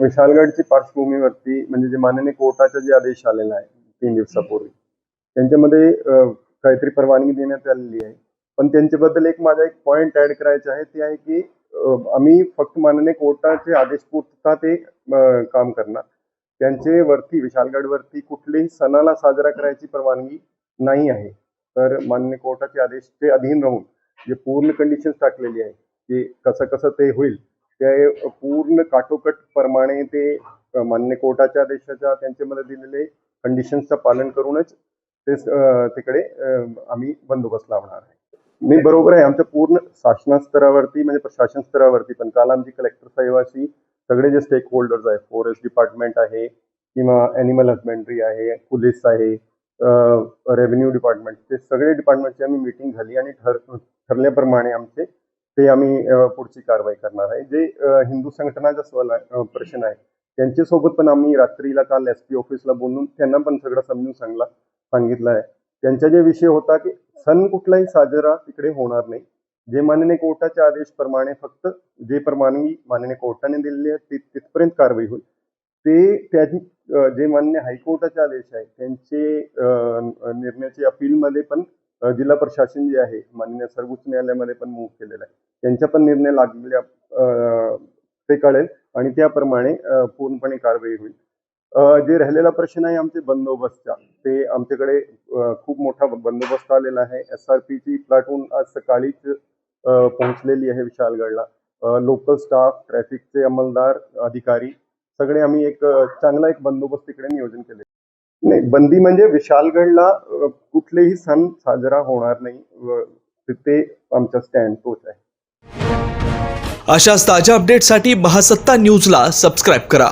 विशालगडची पार्श्वभूमीवरती म्हणजे जे माननीय कोर्टाचा जे आदेश आलेला आहे तीन दिवसापूर्वी त्यांच्यामध्ये काहीतरी परवानगी देण्यात आलेली आहे. पण त्यांच्याबद्दल एक माझा एक पॉइंट ऍड करायचा आहे ते आहे की आम्ही फक्त माननीय कोर्टाचे आदेश पुरता ते काम करणार. त्यांचे वरती विशालगडवरती कुठलेही सणाला साजरा करायची परवानगी नाही आहे. तर माननीय कोर्टाचे आदेश ते अधीन राहून जे पूर्ण कंडिशन्स टाकलेली आहे की कसं कसं ते होईल ते पूर्ण काटोकट प्रमाणे ते मान्य कोर्टाच्या आदेशाच्या त्यांच्यामध्ये दिलेले कंडिशन्सचं पालन करूनच ते तिकडे आम्ही बंदोबस्त लावणार आहे. मी बरोबर आहे आमच्या पूर्ण शासना स्तरावरती म्हणजे प्रशासन स्तरावरती पण काल आमची कलेक्टर साहेबाशी सगळे जे स्टेक होल्डर्स आहे फॉरेस्ट डिपार्टमेंट आहे किंवा ॲनिमल हजबेंड्री आहे पोलीस आहे रेव्हेन्यू डिपार्टमेंट ते सगळे डिपार्टमेंटची आम्ही मीटिंग झाली आणि ठर ठरल्याप्रमाणे आमचे ते आम्ही पुढची कारवाई करणार आहे. जे हिंदू संघटनाचा सवाल प्रश्न आहे त्यांच्यासोबत पण आम्ही रात्रीला काल एस पी ऑफिसला बोलून त्यांना पण सगळं समजून सांगला सांगितलं आहे. त्यांचा जे विषय होता की सण कुठलाही साजरा तिकडे होणार नाही. जे माननीय कोर्टाच्या आदेशप्रमाणे फक्त जे परवानगी माननीय कोर्टाने दिलेली आहे ती तिथपर्यंत कारवाई होईल. ते त्या जे मान्य हायकोर्टाचे आदेश आहे त्यांचे निर्णयाचे अपीलमध्ये पण जिल्हा प्रशासन जे आहे माननीय सर्वोच्च न्यायालयामध्ये पण मूव्ह केलेला आहे. त्यांचा पण निर्णय लागलेल्या ते कळेल आणि त्याप्रमाणे पूर्णपणे कारवाई होईल. अ, जे राहिलेला प्रश्न आहे आमचे बंदोबस्तचा ते आमच्याकडे खूप मोठा बंदोबस्त आलेला आहे. एस आर पीची प्लाटून आज सकाळीच पोहोचलेली आहे विशालगडला. लोकल स्टाफ ट्रॅफिकचे अंमलदार अधिकारी सगळे आम्ही एक चांगला एक बंदोबस्त तिकडे नियोजन केले नाही बंदी म्हणजे विशालगडला कुठलेही सण साजरा होणार नाही ते आमचा स्टँड तोच आहे. अशाच ताज्या अपडेटसाठी महासत्ता न्यूजला सबस्क्राईब करा.